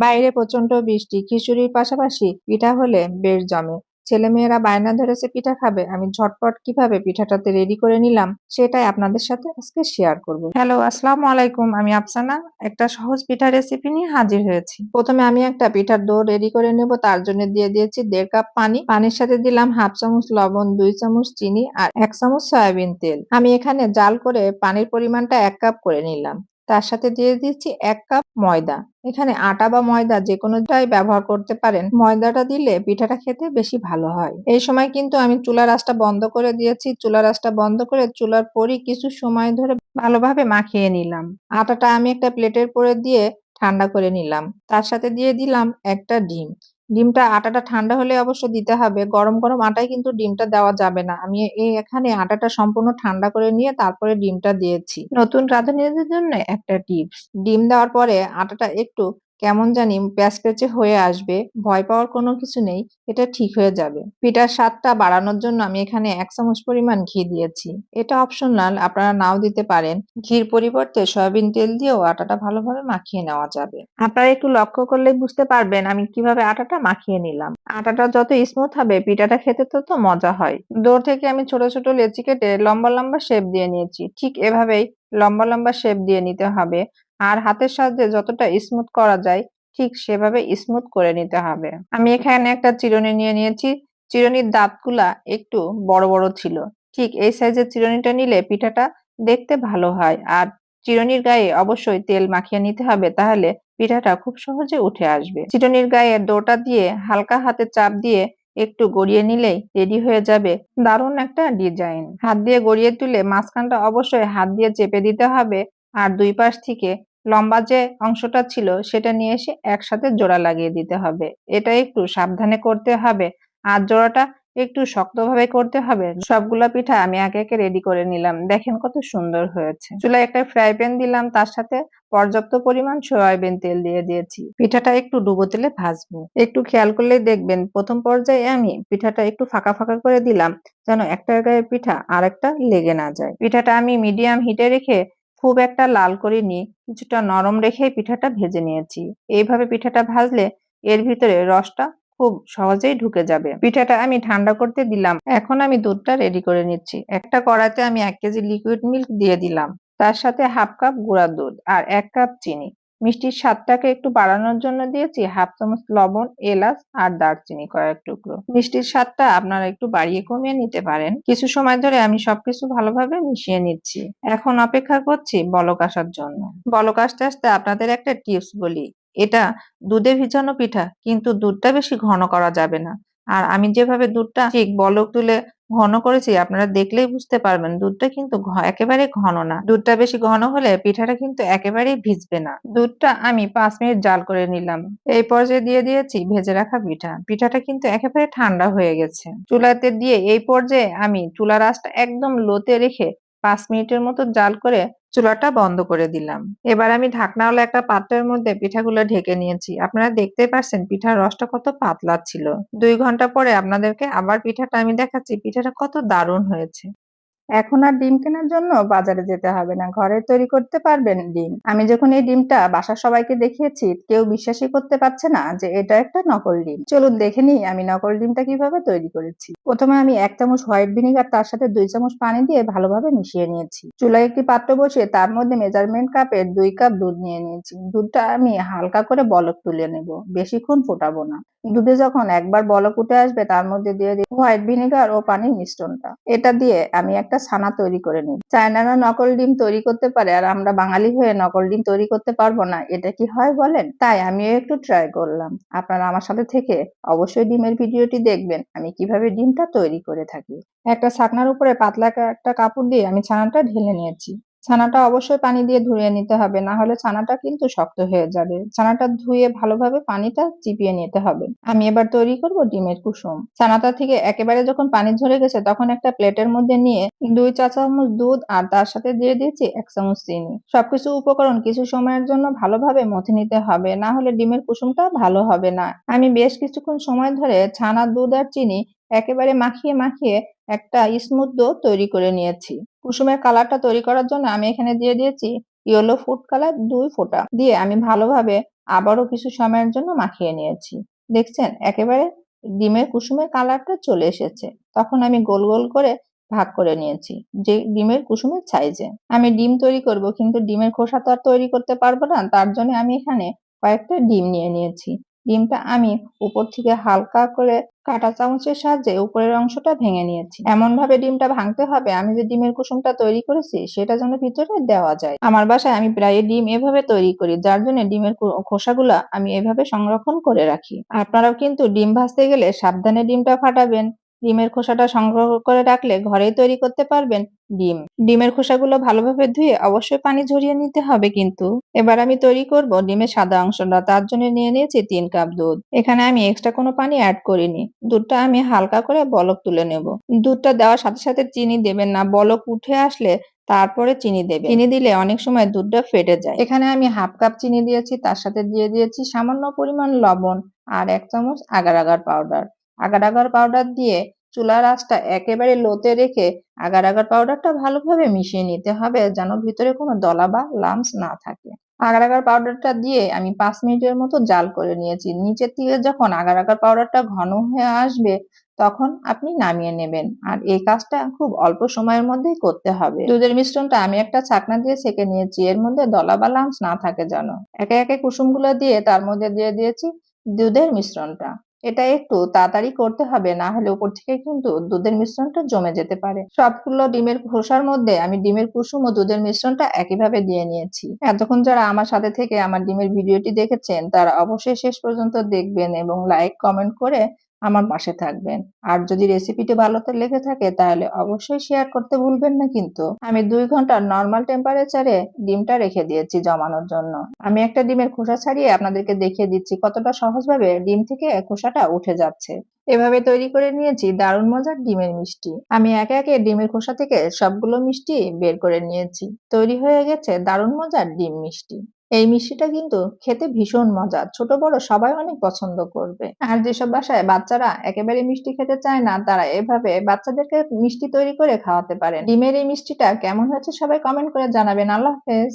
বাইরে প্রচণ্ড বৃষ্টি, খিচুড়ির পাশাপাশি পিঠা হলে বেশ জমে। ছেলেমেয়েরা বায়না ধরেছে, পিঠা খাবে, আমি ঝটপট কীভাবে পিঠাটাতে রেডি করে নিলাম সেটাই আপনাদের সাথে আজকে শেয়ার করব। হ্যালো আসসালামু আলাইকুম, আমি আফসানা, একটা সহজ পিঠা রেসিপি নিয়ে হাজির হয়েছি। প্রথমে আমি একটা পিঠার ডো রেডি করে নেব, তার জন্য দিয়ে দিয়েছি দেড় কাপ পানি। পানির সাথে দিলাম হাফ চামচ লবণ, দুই চামচ চিনি আর এক চামচ সয়াবিন তেল। আমি এখানে জাল করে পানির পরিমাণটা এক কাপ করে নিলাম। তার সাথে দিয়ে দিচ্ছি এক কাপ ময়দা। এখানে আটা বা ময়দা যে কোনোটাই ব্যবহার করতে পারেন। ময়দাটা দিলে পিঠাটা খেতে বেশি ভালো হয়। এই সময় কিন্তু আমি চুলার আঁচটা বন্ধ করে দিয়েছি। চুলার আঁচটা বন্ধ করে চুলার পরই কিছু সময় ধরে ভালোভাবে মাখিয়ে নিলাম। আটাটা আমি একটা প্লেটের পরে দিয়ে ঠান্ডা করে নিলাম। তার সাথে দিয়ে দিলাম একটা ডিম। ডিমটা আটাটা ঠান্ডা হলে অবশ্য দিতে হবে। গরম গরম আটায় কিন্তু ডিমটা দেওয়া যাবে না। আমি এই এখানে আটাটা সম্পূর্ণ ঠান্ডা করে নিয়ে তারপরে ডিমটা দিয়েছি। নতুন রাঁধুনিদের জন্য একটা টিপস। ডিম দেওয়ার পরে আটাটা একটু কেমন জানি প্যাচপ্যাচে হয়ে আসবে, ভয় পাওয়ার কোনো কিছু নেই, এটা ঠিক হয়ে যাবে। পিঠার স্বাদটা বাড়ানোর জন্য আমি এখানে এক চামচ পরিমাণ ঘি দিয়েছি। এটা অপশনাল, আপনারা নাও দিতে পারেন। ঘির পরিবর্তে সয়াবিন তেল দিয়েও আটাটা ভালোভাবে মাখিয়ে নেওয়া যাবে। আপনারা একটু লক্ষ্য করলে বুঝতে পারবেন আমি কীভাবে আটাটা মাখিয়ে নিলাম। আটাটা যত স্মুথ হবে, পিঠাটা খেতে তত মজা হয়। দৌড় থেকে আমি ছোট ছোট লেচি কেটে লম্বা লম্বা শেপ দিয়ে নিয়েছি। ঠিক এভাবেই লম্বা লম্বা শেপ দিয়ে নিতে হবে। আর হাতের সাহায্যে যতটা স্মুথ করা যায়, ঠিক সেভাবে স্মুথ করে নিতে হবে। আমি এখানে একটা চিরুনি নিয়ে নিয়েছি। চিরুনির দাঁতগুলা একটু বড় বড় ছিল। ঠিক এই সাইজের চিরুনিটা নিলে পিঠাটা দেখতে ভালো হয়। আর চিরুনির গায়ে অবশ্যই তেল মাখিয়ে নিতে হবে, তাহলে পিঠাটা খুব সহজে উঠে আসবে। চিরুনির গায়ে ডোটা দিয়ে হালকা হাতে চাপ দিয়ে একটু গড়িয়ে নিলেই রেডি হয়ে যাবে দারুণ একটা ডিজাইন। হাত দিয়ে গড়িয়ে তুলে মাঝখানটা অবশ্যই হাত দিয়ে চেপে দিতে হবে। আর দুই পাশ থেকে লম্বা যে অংশটা ছিল সেটা নিয়ে এসে একসাথে জোড়া লাগিয়ে দিতে হবে। এটা একটু সাবধানে করতে হবে। আর জোড়াটা একটু শক্তভাবে করতে হবে। সবগুলো পিঠা আমি একে একে রেডি করে নিলাম। দেখেন কত সুন্দর হয়েছে। চুলায় একটা ফ্রাই প্যান দিলাম। তার সাথে পর্যাপ্ত পরিমাণ সয়াবিন তেল দিয়ে দিয়েছি। পিঠাটা একটু ডুবো তেলে ভাজবো। একটু খেয়াল করলেই দেখবেন প্রথম পর্যায়ে আমি পিঠাটা একটু ফাঁকা ফাঁকা করে দিলাম যেন একটা গায়ে পিঠা আর একটা লেগে না যায়। পিঠাটা আমি মিডিয়াম হিটে রেখে খুব একটা লাল করিনি কিছুটা নরম রেখে পিঠাটা ভেজে নিয়েছি। এইভাবে পিঠাটা ভাজলে এর ভিতরে রসটা খুব সহজেই ঢুকে যাবে। পিঠাটা আমি ঠান্ডা করতে দিলাম। এখন আমি দুধটা রেডি করে নিচ্ছি। একটা কড়াতে আমি এক কেজি লিকুইড মিল্ক দিয়ে দিলাম। তার সাথে হাফ কাপ গুঁড়া দুধ আর এক কাপ চিনি। মিষ্টির স্বাদটাকে একটু বাড়ানোর জন্য দিয়েছি হাফ চামচ লবণ, এলাচ আর দারচিনি কয়েক টুকরো। মিষ্টির স্বাদটা আপনারা একটু বাড়িয়ে কমিয়ে নিতে পারেন। কিছু সময় ধরে আমি সবকিছু ভালোভাবে মিশিয়ে নিচ্ছি। এখন অপেক্ষা করছি বলক আসার জন্য। বলক আসতে আসতে আপনাদের একটা টিপস বলি। এটা দুধে ভিজানো পিঠা, কিন্তু দুধটা বেশি ঘন করা যাবে না। আর আমি যেভাবে দুধটা ঠিক বলক তুলে ঘন করেছি, আপনারা দেখলেই বুঝতে পারবেন দুধটা কিন্তু একেবারে ঘন না। দুধটা বেশি ঘন হলে পিঠাটা কিন্তু একেবারেই ভিজবে না। দুধটা আমি পাঁচ মিনিট জাল করে নিলাম। এই পর্যায়ে দিয়ে দিয়েছি ভেজে রাখা পিঠা। পিঠাটা কিন্তু একেবারে ঠান্ডা হয়ে গেছে। চুলাতে দিয়ে এই পর্যায়ে আমি চুলার আঁচটা একদম লোতে রেখে পাঁচ মিনিটের মতো জাল করে চুলাটা বন্ধ করে দিলাম। এবার আমি ঢাকনাওয়ালা একটা পাত্রের মধ্যে পিঠাগুলো ঢেকে নিয়েছি। আপনারা দেখতে পাচ্ছেন পিঠার রসটা কত পাতলা ছিল। দুই ঘণ্টা পরে আপনাদেরকে আবার পিঠাটা আমি দেখাচ্ছি। পিঠাটা কত দারুণ হয়েছে। এখন আর ডিম কেনার জন্য বাজারে যেতে হবে না, ঘরে তৈরি করতে পারবেন ডিম। আমি যখন এই ডিমটা বাসার সবাইকে দেখিয়েছি, কেউ বিশ্বাসই করতে পারছে না যে এটা একটা নকল ডিম। চলুন দেখে নিই আমি নকল ডিমটা কীভাবে তৈরি করেছি। প্রথমে আমি এক চামচ হোয়াইট ভিনিগার, তার সাথে দুই চামচ পানি দিয়ে ভালোভাবে মিশিয়ে নিয়েছি। চুলায় একটি পাত্র বসিয়ে তার মধ্যে মেজারমেন্ট কাপের দুই কাপ দুধ নিয়ে নিয়েছি। দুধটা আমি হালকা করে বলক তুলে নেব, বেশিক্ষণ ফোটাবো না। দুধে যখন একবার বলক উঠে আসবে, তার মধ্যে দিয়ে দিই হোয়াইট ভিনেগার ও পানির মিশ্রণটা। এটা দিয়ে আমি একটা ছানা তৈরি করে নিই। চায়নারা নকল ডিম তৈরি করতে পারে আর আমরা বাঙালি হয়ে নকল ডিম তৈরি করতে পারব না। এটা কি হয় বলেন? তাই আমিও একটু ট্রাই করলাম। আপনারা আমার সাথে থেকে অবশ্যই ডিমের ভিডিওটি দেখবেন। আমি কীভাবে ডিমটা তৈরি করে থাকি। একটা ছাকনার উপরে পাতলা একটা কাপড় দিয়ে আমি ছানাটা ঢেলে নিয়েছি। ছানাটা অবশ্যই পানি দিয়ে ধুয়ে নিতে হবে, না হলে ছানাটা কিন্তু শক্ত হয়ে যাবে। ছানাটা ধুয়ে ভালোভাবে পানিটা চিপিয়ে নিতে হবে। আমি এবার তৈরি করব ডিমের কুসুম। ছানাটা থেকে একেবারে যখন পানি ঝরে গেছে, তখন একটা প্লেটের মধ্যে নিয়ে দুই চা চামচ দুধ আর তার সাথে দিয়ে দিয়েছি এক চামচ চিনি। সবকিছু উপকরণ কিছু সময়ের জন্য ভালোভাবে মথে নিতে হবে, না হলে ডিমের কুসুমটা ভালো হবে না। আমি বেশ কিছুক্ষণ সময় ধরে ছানা দুধ আর চিনি একেবারে মাখিয়ে মাখিয়ে একটা স্মুথ ডো তৈরি করে নিয়েছি। কুসুমের কালারটা তৈরি করার জন্য আমি এখানে দিয়ে দিয়েছি ইয়েলো ফুড কালার দুই ফোঁটা। দিয়ে আমি ভালোভাবে আবারও কিছু সময়ের জন্য মাখিয়ে নিয়েছি। দেখছেন? একেবারে ডিমের কুসুমের কালারটা চলে এসেছে। তখন আমি গোল গোল করে ভাগ করে নিয়েছি যে ডিমের কুসুমের সাইজে। আমি ডিম তৈরি করব কিন্তু ডিমের খোসা তো আর তৈরি করতে পারব না। তার জন্য আমি এখানে কয়েকটা ডিম নিয়ে নিয়েছি। ডিমটা আমি উপর থেকে হালকা করে কাটা চামচের সাহায্যে উপরের অংশটা ভেঙে নিয়েছি। এমন ভাবে ডিমটা ভাঙতে হবে, আমি যে ডিমের কুসুমটা তৈরি করেছি, সেটা যেন ভিতরে দেওয়া যায়। আমার বাসায় আমি প্রায় ডিম এভাবে তৈরি করি, যার জন্য ডিমের খোসাগুলা আমি এভাবে সংরক্ষণ করে রাখি। আপনারাও কিন্তু ডিম ভাজতে গেলে সাবধানে ডিমটা ফাটাবেন। ডিমের খোসাটা সংগ্রহ করে রাখলে ঘরেই তৈরি করতে পারবেন ডিম। ডিমের খোসাগুলো ভালোভাবে ধুয়ে অবশ্যই পানি ঝরিয়ে নিতে হবে কিন্তু। এবার আমি তৈরি করব ডিমের সাদা অংশটা, তার জন্য নিয়ে নিয়েছি তিন কাপ দুধ। এখানে আমি এক্সট্রা কোনো পানি অ্যাড করিনি। দুধটা আমি হালকা করে বলক তুলে নেব। দুধটা দেওয়ার সাথে সাথে চিনি দেবেন না, বলক উঠে আসলে তারপরে চিনি দেবে চিনি দিলে অনেক সময় দুধটা ফেটে যায়। এখানে আমি হাফ কাপ চিনি দিয়েছি, তার সাথে দিয়ে দিয়েছি সামান্য পরিমাণ লবণ আর এক চামচ agar agar powder. Agar powder দিয়ে চুলার আঁচটা একেবারে লোতে রেখে আগার আগার পাউডারটা ভালোভাবে মিশিয়ে নিতে হবে যেন ভিতরে কোনো দলা বা লামস না থাকে। আগার আগার পাউডারটা দিয়ে আমি পাঁচ মিনিটের মতো জাল করে নিয়েছি। নিচের থেকে যখন আগার আগার পাউডারটা ঘন হয়ে আসবে তখন আপনি নামিয়ে নেবেন। আর এই কাজটা খুব অল্প সময়ের মধ্যেই করতে হবে। দুধের মিশ্রণটা আমি একটা ছাকনা দিয়ে সেকে নিয়েছি। এর মধ্যে দলা বা লামস না থাকে যেন। একে একে কুসুমগুলো দিয়ে তার মধ্যে দিয়ে দিয়েছি দুধের মিশ্রণটা। এটা একটু তাড়াতাড়ি করতে হবে, না হলে উপর থেকে কিন্তু দুধের মিশ্রণটা জমে যেতে পারে। সবগুলো ডিমের খোসার মধ্যে আমি ডিমের কুসুম ও দুধের মিশ্রণটা একইভাবে দিয়ে নিয়েছি। এতক্ষণ যারা আমার সাথে থেকে আমার ডিমের ভিডিওটি দেখেছেন, তারা অবশ্যই শেষ পর্যন্ত দেখবেন এবং লাইক কমেন্ট করে আমার পাশে থাকবেন। আর যদি রেসিপিটি ভালো লেগে থাকে তাহলে অবশ্যই শেয়ার করতে ভুলবেন না কিন্তু। আমি দুই ঘণ্টা নর্মাল টেম্পারেচারে ডিমটা রেখে দিয়েছি জমানোর জন্য। আমি একটা ডিমের খোসা ছাড়িয়ে আপনাদেরকে দেখিয়ে দিচ্ছি কতটা সহজভাবে ডিম থেকে খোসাটা উঠে যাচ্ছে। এভাবে তৈরি করে নিয়েছি দারুণ মজার ডিমের মিষ্টি। আমি একে একে ডিমের খোসা থেকে সবগুলো মিষ্টি বের করে নিয়েছি। তৈরি হয়ে গেছে দারুণ মজার ডিম মিষ্টি। এই মিষ্টিটা কিন্তু খেতে ভীষণ মজার ছোট, বড় সবাই অনেক পছন্দ করবে। আর যেসব বাসায় বাচ্চারা একেবারে মিষ্টি খেতে চায় না, তারা এভাবে বাচ্চাদেরকে মিষ্টি তৈরি করে খাওয়াতে পারেন। ডিমের এই মিষ্টিটা কেমন হয়েছে সবাই কমেন্ট করে জানাবেন। আল্লাহ হাফেজ।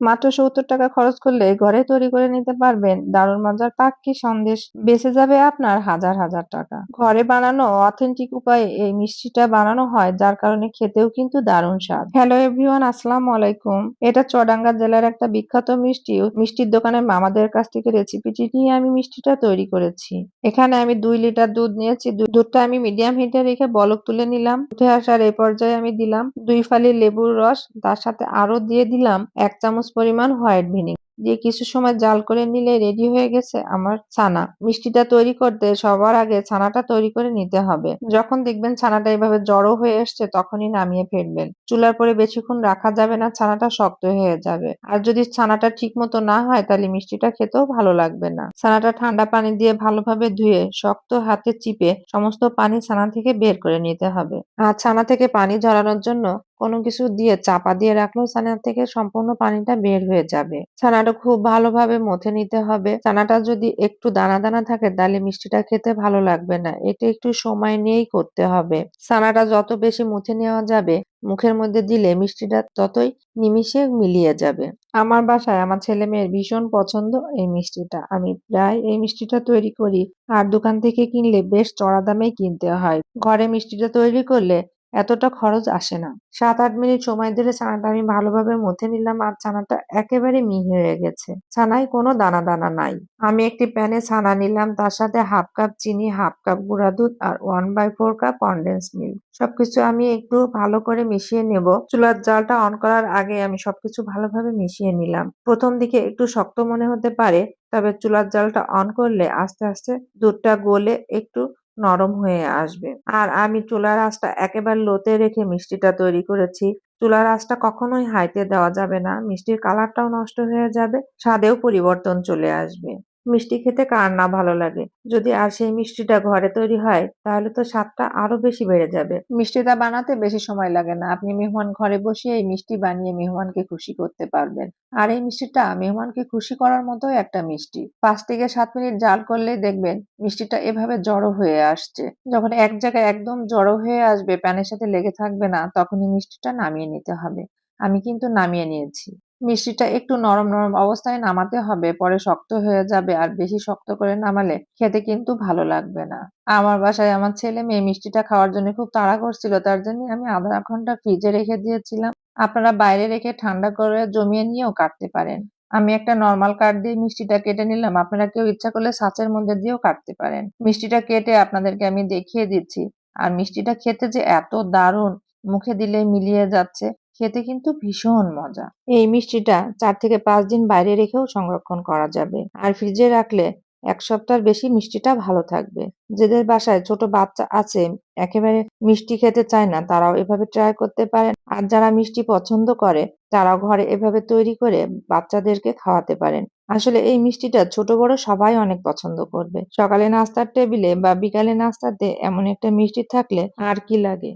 মাত্র সত্তর টাকা খরচ করলে ঘরে তৈরি করে নিতে পারবেন দারুণ মজার পাক্কি সন্দেশ। বেঁচে যাবে আপনার হাজার হাজার টাকা। ঘরে বানানো অথেন্টিক উপায়ে এই মিষ্টিটা বানানো হয়, যার কারণে খেতেও কিন্তু দারুণ স্বাদ। হ্যালো এভরিওয়ান আসসালামু আলাইকুম। এটা চডাঙ্গা জেলার একটা বিখ্যাত মিষ্টি। মিষ্টির দোকানের মামাদের কাছ থেকে রেসিপিটি নিয়ে আমি মিষ্টিটা তৈরি করেছি। এখানে আমি দুই লিটার দুধ নিয়েছি। দুধটা আমি মিডিয়াম হিটে রেখে বলক তুলে নিলাম। উঠে আসার এই পর্যায়ে আমি দিলাম দুই ফালি লেবুর রস। তার সাথে আরও দিয়ে দিলাম এক চামচ চামচ পরিমাণ হোয়াইট ভিনিগার। দিয়ে কিছু সময় জাল করে নিলে রেডি হয়ে গেছে আমার ছানা। মিষ্টিটা তৈরি করতে সবার আগে ছানাটা তৈরি করে নিতে হবে। যখন দেখবেন ছানাটা এভাবে জড়ো হয়ে এসছে, তখনই নামিয়ে ফেলবেন। চুলার পরে বেশিক্ষণ রাখা যাবে না, ছানাটা শক্ত হয়ে যাবে। আর যদি ছানাটা ঠিক মতো না হয়, তাহলে মিষ্টিটা খেতেও ভালো লাগবে না। ছানাটা ঠান্ডা পানি দিয়ে ভালোভাবে ধুয়ে শক্ত হাতে চিপে সমস্ত পানি ছানা থেকে বের করে নিতে হবে। আর ছানা থেকে পানি ঝরানোর জন্য কোনো কিছু দিয়ে চাপা দিয়ে রাখলেও ছানা থেকে সম্পূর্ণ পানিটা বের হয়ে যাবে। ছানাটা খুব ভালোভাবে মথে নিতে হবে। ছানাটা যদি একটু দানা দানা থাকে, তাহলে মিষ্টিটা খেতে ভালো লাগবে না। এটা একটু সময় নিয়েই করতে হবে। ছানাটা যত বেশি মুছে নেওয়া যাবে, মুখের মধ্যে দিলে মিষ্টিটা ততই নিমিষে মিলিয়ে যাবে। আমার বাসায় আমার ছেলে মেয়ের ভীষণ পছন্দ এই মিষ্টিটা। আমি প্রায় এই মিষ্টিটা তৈরি করি। আর দোকান থেকে কিনলে বেশ চড়া দামেই কিনতে হয়। ঘরে মিষ্টিটা তৈরি করলে এতটা খরচ আসে না। সাত আট মিনিট সময় ধরে ছানাটা আমি ভালোভাবে মথে নিলাম আর ছানাটা একেবারে মিহি হয়ে গেছে। ছানায় কোনো দানা দানা নাই। আমি একটি প্যানে ছানা নিলাম, তার সাথে হাফ কাপ চিনি, হাফ কাপ গুঁড়া দুধ আর one by four cup condense milk সবকিছু আমি একটু ভালো করে মিশিয়ে নেব। চুলার জালটা অন করার আগে আমি সবকিছু ভালোভাবে মিশিয়ে নিলাম। প্রথম দিকে একটু শক্ত মনে হতে পারে, তবে চুলার জালটা অন করলে আস্তে আস্তে দুধটা গলে একটু নরম হয়ে আসবে। আর আমি চুলার আঁচটা একেবারে লোতে রেখে মিষ্টিটা তৈরি করেছি। চুলার আঁচটা কখনোই হাইতে দেওয়া যাবে না। মিষ্টির কালারটাও নষ্ট হয়ে যাবে। স্বাদেও পরিবর্তন চলে আসবে। মিষ্টি খেতে কার না ভালো লাগে? যদি আর সেই মিষ্টিটা ঘরে তৈরি হয়, তাহলে তো স্বাদটা আরও বেশি বেড়ে যাবে। মিষ্টিটা বানাতে বেশি সময় লাগে না। আপনি মেহমান ঘরে বসে এই মিষ্টি বানিয়ে মেহমানকে খুশি করতে পারবেন। আর এই মিষ্টিটা মেহমানকে খুশি করার মতো একটা মিষ্টি। পাঁচ থেকে সাত মিনিট জাল করলে দেখবেন মিষ্টিটা এভাবে জড়ো হয়ে আসছে। যখন এক জায়গায় একদম জড়ো হয়ে আসবে, প্যানের সাথে লেগে থাকবে না, তখনই মিষ্টিটা নামিয়ে নিতে হবে। আমি কিন্তু নামিয়ে নিয়েছি। মিষ্টিটা একটু নরম নরম অবস্থায় নামাতে হবে, পরে শক্ত হয়ে যাবে, আর বেশি শক্ত করে নামালে খেতে কিন্তু ভালো লাগবে না। আমার বাসায় আমার ছেলে মেয়ে মিষ্টিটা খাওয়ার জন্য খুব তাড়া করছিল, তার জন্য আমি আধা ঘণ্টা ফ্রিজে রেখে দিয়েছিলাম। আপনারা বাইরে রেখে ঠান্ডা করে জমিয়ে নিয়েও কাটতে পারেন। আমি একটা নর্মাল কাঠ দিয়ে মিষ্টিটা কেটে নিলাম, আপনারা কেউ ইচ্ছা করলে সাঁচের মধ্যে দিয়েও কাটতে পারেন। মিষ্টিটা কেটে আপনাদেরকে আমি দেখিয়ে দিচ্ছি। আর মিষ্টিটা খেতে যে এত দারুণ, মুখে দিলে মিলিয়ে যাচ্ছে। খেতে কিন্তু ভীষণ মজা। এই মিষ্টিটা চার থেকে পাঁচ দিন বাইরে রেখেও সংরক্ষণ করা যাবে। আর ফ্রিজে রাখলে এক সপ্তাহের বেশি মিষ্টিটা ভালো থাকবে। যাদের বাসায় ছোট বাচ্চা আছে, একেবারে মিষ্টি খেতে চায় না, তারাও এভাবে ট্রাই করতে পারেন। আর যারা মিষ্টি পছন্দ করে, তারাও ঘরে এভাবে তৈরি করে বাচ্চাদেরকে খাওয়াতে পারেন। আসলে এই মিষ্টিটা ছোট বড় সবাই অনেক পছন্দ করবে। সকালে নাস্তার টেবিলে বা বিকালে নাস্তাতে এমন একটা মিষ্টি থাকলে আর কি লাগে?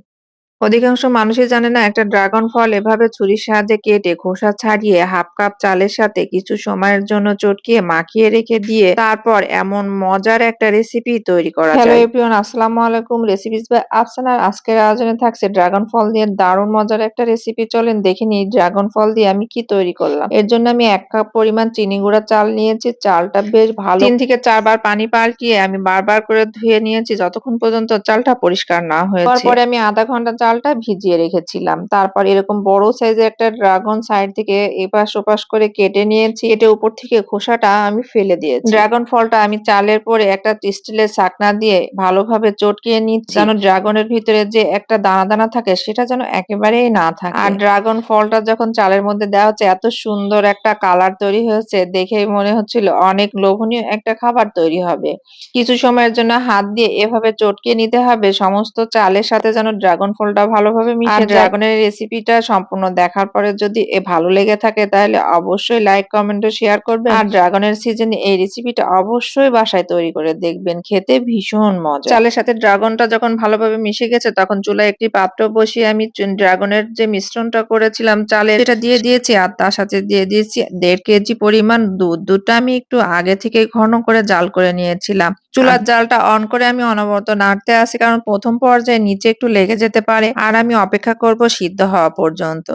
অধিকাংশ মানুষই জানে না একটা ড্রাগন ফল এভাবে ছুরির সাহায্যে কেটে খোসা ছাড়িয়ে হাফ কাপ চালের সাথে কিছু সময়ের জন্য চটকিয়ে মাখিয়ে রেখে দিয়ে তারপর এমন মজার একটা রেসিপি তৈরি করা হ্যালো এভরিওয়ান আসসালামু আলাইকুম। রেসিপিস বাই আফসানার আজকের আয়োজনে থাকছে ড্রাগন ফল দিয়ে দারুণ মজার একটা রেসিপি চলেন দেখে নিই ড্রাগন ফল দিয়ে আমি কি তৈরি করলাম। এর জন্য আমি এক কাপ পরিমাণ চিনি গুঁড়া চাল নিয়েছি চালটা বেশ ভালো তিন থেকে চারবার পানি পাল্টিয়ে আমি বারবার করে ধুয়ে নিয়েছি যতক্ষণ পর্যন্ত চালটা পরিষ্কার না হয়েছে। তারপরে আমি আধা ঘণ্টা চালটা ভিজিয়ে রেখেছিলাম। তারপর এরকম বড় সাইজের একটা ড্রাগন সাইড থেকে এপাশ ওপাশ করে কেটে নিয়েছি। কেটে উপর থেকে খোসাটা আমি ফেলে দিয়েছি। ড্রাগন ফলটা আমি চালের পরে একটা স্টিলের ছাকনা দিয়ে ভালোভাবে চটকিয়ে নিচ্ছি। যেন ড্রাগনের ভিতরে যে একটা দানা দানা থাকে সেটা যেন একেবারেই না থাকে। আর ড্রাগন ফলটা যখন চালের মধ্যে দেওয়া হচ্ছে এত সুন্দর একটা কালার তৈরি হয়েছে দেখেই মনে হচ্ছিল অনেক লোভনীয় একটা খাবার তৈরি হবে। কিছু সময়ের জন্য হাত দিয়ে এভাবে চটকিয়ে নিতে হবে। সমস্ত চালের সাথে যেন ড্রাগন ফলটা ভালোভাবে মিশে ড্রাগনের রেসিপিটা সম্পূর্ণ দেখার পরে যদি এ ভালো লেগে থাকে তাহলে অবশ্যই লাইক কমেন্ট ও শেয়ার করবেন। আর ড্রাগনের সিজনে এই রেসিপিটা অবশ্যই বাসায় তৈরি করে দেখবেন। খেতে ভীষণ মজা। চালের সাথে ড্রাগনটা যখন ভালোভাবে মিশে গেছে তখন চুলায় একটি পাত্র বসিয়ে আমি ড্রাগনের যে মিশ্রণটা করেছিলাম চালের সেটা দিয়ে দিয়েছি আর তার সাথে দিয়ে দিয়েছি দেড় কেজি পরিমাণ দুধ। দুধটা আমি একটু আগে থেকে ঘন করে জাল করে নিয়েছিলাম। চুলার জালটা অন করে আমি অনবরত নাড়তে আসি কারণ প্রথম পর্যায়ে নিচে একটু লেগে যেতে পারে। আর আমি অপেক্ষা করব সিদ্ধ হওয়া পর্যন্ত।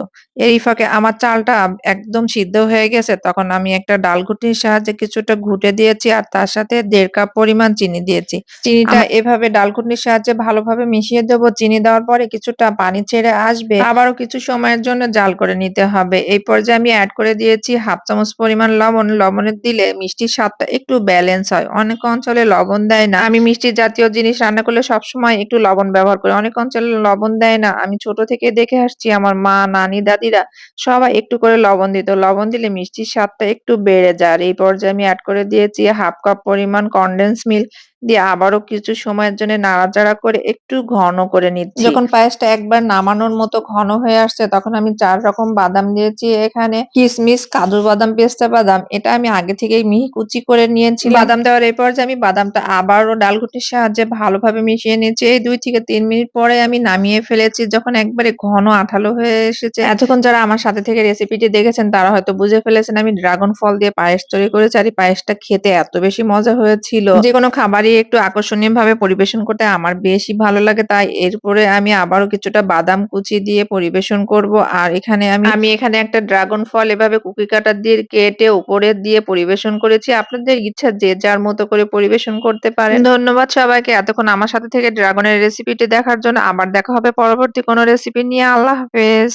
এই ফাঁকে আমার চালটা একদম সিদ্ধ হয়ে গেছে তখন আমি একটা ডালঘুটির সাহায্যে কিছুটা ঘুটে দিয়েছি আর তার সাথে দেড় কাপ পরিমাণ চিনি দিয়েছি। চিনিটা এভাবে ডালঘুটনির সাহায্যে ভালোভাবে মিশিয়ে দেব। চিনি দেওয়ার পরে কিছুটা পানি ছেড়ে আসবে। আবারও কিছু সময়ের জন্য জাল করে নিতে হবে। এই পর্যায়ে আমি অ্যাড করে দিয়েছি হাফ চামচ পরিমাণ লবণ। লবণের দিলে মিষ্টির স্বাদটা একটু ব্যালেন্স হয়। অনেক অঞ্চলে লবণ দেয় না। আমি মিষ্টি জাতীয় জিনিস রান্না করলে সবসময় একটু লবণ ব্যবহার করি। অনেক অঞ্চলে লবণ দেয় না। আমি ছোট থেকে দেখে আসছি, আমার মা, নানি, দাদিরা সবাই একটু করে লবণ দিত। লবণ দিলে মিষ্টির স্বাদটা একটু বেড়ে যায়। আর এই পর্যায়ে আমি অ্যাড করে দিয়েছি হাফ কাপ পরিমাণ কন্ডেন্স মিল্ক দিয়ে আবারও কিছু সময়ের জন্য নাড়াচাড়া করে একটু ঘন করে নিচ্ছি। যখন পায়েসটা একবার নামানোর মতো ঘন হয়ে আসছে তখন আমি চার রকম বাদাম দিয়েছি। এখানে কিশমিশ কাজু বাদাম পেস্তা বাদাম এটা আমি আগে থেকেই মিহি কুচি করে নিয়েছি বাদাম দেওয়ার এই পর্যায়ে আমি বাদামটা আবারও ডালঘুটির সাহায্যে ভালোভাবে মিশিয়ে নিয়েছি। এই দুই থেকে তিন মিনিট পরে আমি নামিয়ে ফেলেছি যখন একবারে ঘন আঠালো হয়ে এসেছে। এতক্ষণ যারা আমার সাথে থেকে রেসিপিটি দেখেছেন তারা হয়তো বুঝে ফেলেছেন আমি ড্রাগন ফল দিয়ে পায়েস তৈরি করেছি আর এই পায়েসটা খেতে এত বেশি মজা হয়েছিল। যে কোনো খাবারই একটু আকর্ষণীয় ভাবে পরিবেশন করতে আমার বেশি ভালো লাগে তাই এরপরে আমি আবারও কিছুটা বাদাম কুচি দিয়ে পরিবেশন করব। আর এখানে আমি আমি এখানে একটা ড্রাগন ফল এভাবে কুকি কাটার দিয়ে কেটে উপরে দিয়ে পরিবেশন করেছি। আপনাদের ইচ্ছা যে যার মতো করে পরিবেশন করতে পারেন। ধন্যবাদ সবাইকে। এতক্ষণ আমার সাথে থেকে ড্রাগনের রেসিপিটি দেখার জন্য আবার দেখা হবে পরবর্তী কোনো রেসিপি নিয়ে। আল্লাহ হাফেজ।